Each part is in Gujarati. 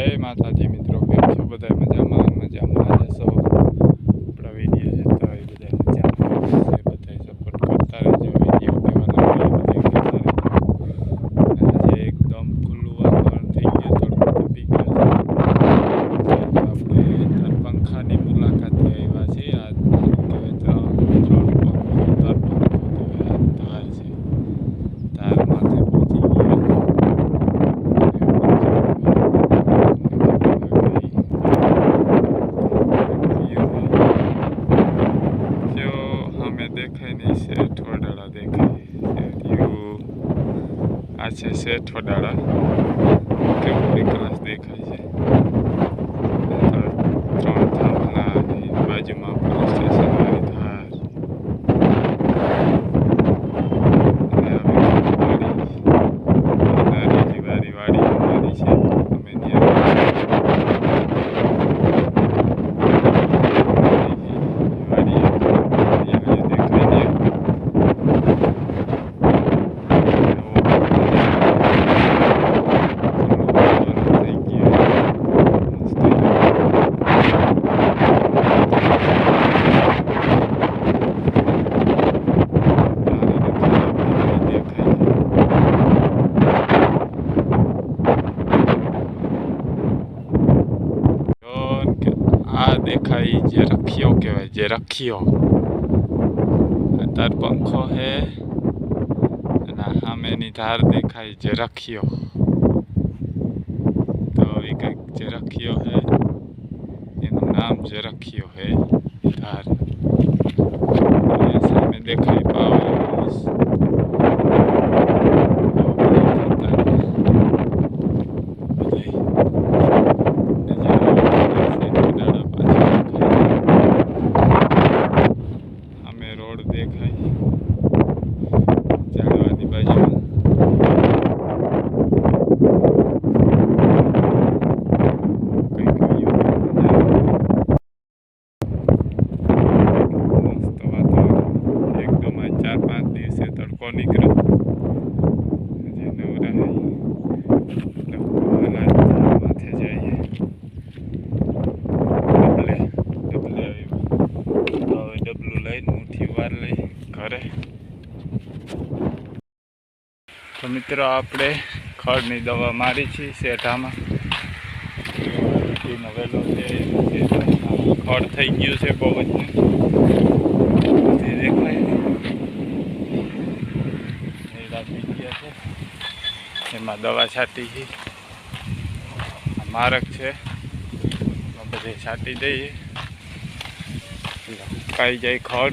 જય માતાજી મિત્રો કેમ છો? બધા મજામાં? મજામાં જશો આપણા વીડિયો જોતા હોય બધા મજામાં હશે બધા સપોર્ટ કરતા રહેજો વીડિયો કેવા લાગે એ બધા કહેતા રહેજો અને આજે એકદમ ખુલ્લું વાતાવરણ થઈ ગયું તડકો તપી ગયો છે આજે આપણે તાર પંખાની મુલાકાતે આવ્યા છીએ આ કહેવાય ત્રણ ત્રણ પંખો તાર પંખો કહેવાય આ ધાર છે તાર માથે પહોંચી ગયા જો અમે દેખાય નહીં શેઠ વડાળા દેખાય રહ્યું આ છે શેઠ વડાળા ક્લાસ દેખાય છે. રખિયો તાર પંખો હે સામેની ધાર દેખાય જે રખિયો તો એ કંઈક જે રખિયો હે એનું નામ જે રખિયો હે ધાર વાર લઈ ઘરે. તો મિત્રો, આપણે ખડની દવા મારી છે શેઠામાં નવેલો છે ખડ થઈ ગયું છે બહુ જ. દેખાય છે. એમાં દવા છાંટી છે. મારક છે. બધે છાંટી દઈએ. કાઈ જાય ખડ.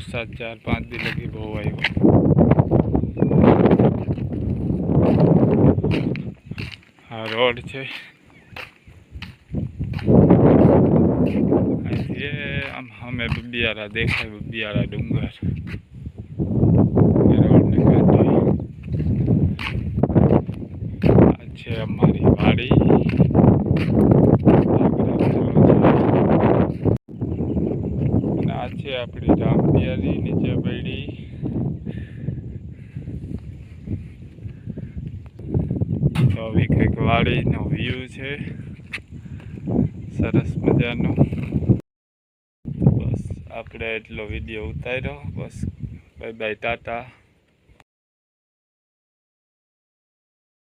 વરસાદ વરસાદ ચાર પાંચ દી લગી બહુ આવ્યો આ રોડ છે અહીંથી એ આમ સામે બિયારા દેખાય બિયારા ડુંગર એ રોડને કાંઠે આ છે અમારી આપણી રામપિયારી નીચે પડી. તો આવી કંઈક વાડીનો વ્યૂ છે. સરસ મજાનો. બસ, આપણે એટલો વીડિયો ઉતાર્યો. બસ બાય બાય ટાટા.